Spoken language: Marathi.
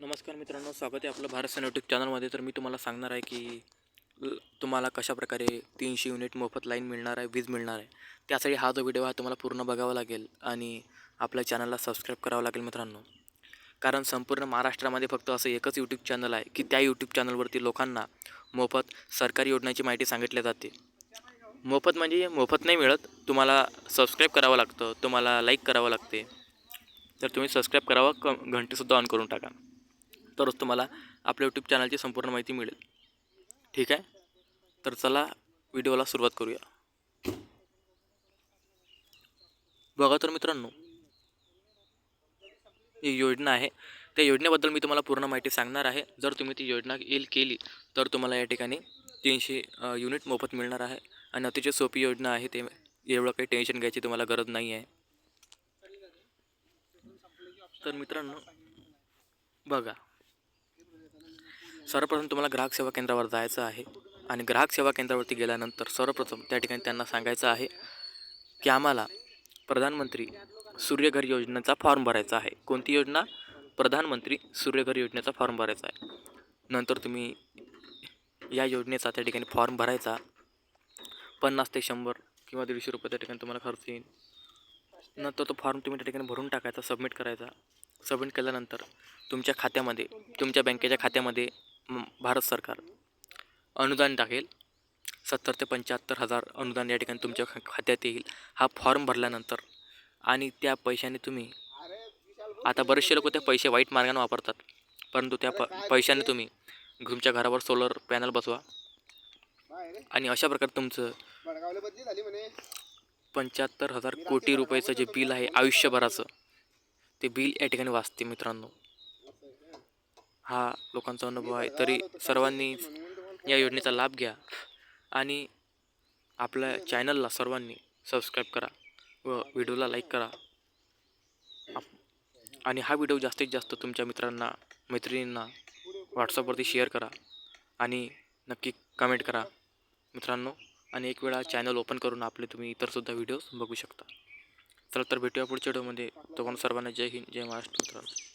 नमस्कार मित्रांनो स्वागत आहे आपलं भारत सन यूट्यूब चॅनलमध्ये तर मी तुम्हाला सांगणार आहे की तुम्हाला कशाप्रकारे तीनशे युनिट मोफत लाईन मिळणार आहे वीज मिळणार आहे. त्यासाठी हा जो व्हिडिओ आहे तुम्हाला पूर्ण बघावा लागेल आणि आपल्या चॅनलला सबस्क्राईब करावं लागेल मित्रांनो. कारण संपूर्ण महाराष्ट्रामध्ये फक्त असं एकच यूट्यूब चॅनल आहे की त्या यूट्यूब चॅनलवरती लोकांना मोफत सरकारी योजनांची माहिती सांगितली जाते. मोफत म्हणजे मोफत नाही मिळत तुम्हाला सबस्क्राईब करावं लागतं तुम्हाला लाईक करावं लागते. तर तुम्ही सबस्क्राईब करावं क घंटीसुद्धा ऑन करून टाका. तरच तुम्हाला आपल्या यूट्यूब चॅनलची संपूर्ण माहिती मिळेल. ठीक आहे? तर चला व्हिडिओला सुरुवात करूया. बघा तर मित्रांनो ही योजना आहे. त्या योजनेबद्दल मी तुम्हाला पूर्ण माहिती सांगणार आहे. जर तुम्ही ती योजना येईल केली तर तुम्हाला या ठिकाणी तीनशे युनिट मोफत मिळणार आहे. आणि अतिशय सोपी योजना आहे ते. एवढं काही टेन्शन घ्यायची तुम्हाला गरज नाही आहे. तर मित्रांनो बघा. सर्वप्रथम तुम्हाला ग्राहक सेवा केंद्रावर जायचं आहे. आणि ग्राहक सेवा केंद्रावरती गेल्यानंतर सर्वप्रथम त्या ठिकाणी त्यांना सांगायचं आहे की आम्हाला प्रधानमंत्री सूर्यघर योजनेचा फॉर्म भरायचा आहे. कोणती योजना? प्रधानमंत्री सूर्यघर योजनेचा फॉर्म भरायचा आहे. नंतर तुम्ही या योजनेचा त्या ठिकाणी फॉर्म भरायचा. पन्नास ते शंभर किंवा दीडशे रुपये त्या ठिकाणी तुम्हाला खर्च येईल. नंतर तो फॉर्म तुम्ही त्या ठिकाणी भरून टाकायचा सबमिट करायचा. सबमिट केल्यानंतर तुमच्या खात्यामध्ये तुमच्या बँकेच्या खात्यामध्ये भारत सरकार अनुदान टाकेल. सत्तर ते पंच्याहत्तर हजार अनुदान या ठिकाणी तुमच्या खात्यात येईल. हा फॉर्म भरल्यानंतर आणि त्या पैशाने तुम्ही आता बरेचसे लोक ते पैसे वाईट मार्गाने वापरतात परंतु त्या प पैशाने तुम्ही तुमच्या घरावर सोलर पॅनल बसवा. आणि अशा प्रकारे तुमचं पंच्याहत्तर हजार कोटी रुपयाचं जे बिल आहे आयुष्यभराचं ते बिल या ठिकाणी वाचते मित्रांनो. हा लोकांचा अनुभव आहे. तरी सर्वांनी या योजनेचा लाभ घ्या आणि आपल्या चॅनलला सर्वांनी सबस्क्राईब करा व व्हिडिओला लाईक करा. आप- आणि हा व्हिडिओ जास्तीत जास्त तुमच्या मित्रांना मैत्रिणींना व्हॉट्सअपवरती शेअर करा आणि नक्की कमेंट करा. मित्रांनो आणि एक वेळा चॅनल ओपन करून आपले तुम्ही इतरसुद्धा व्हिडिओज बघू शकता. चला तर भेटूया पुढच्या व्हिडिओमध्ये. पण सर्वांना जय हिंद जय महाराष्ट्र मित्रांनो.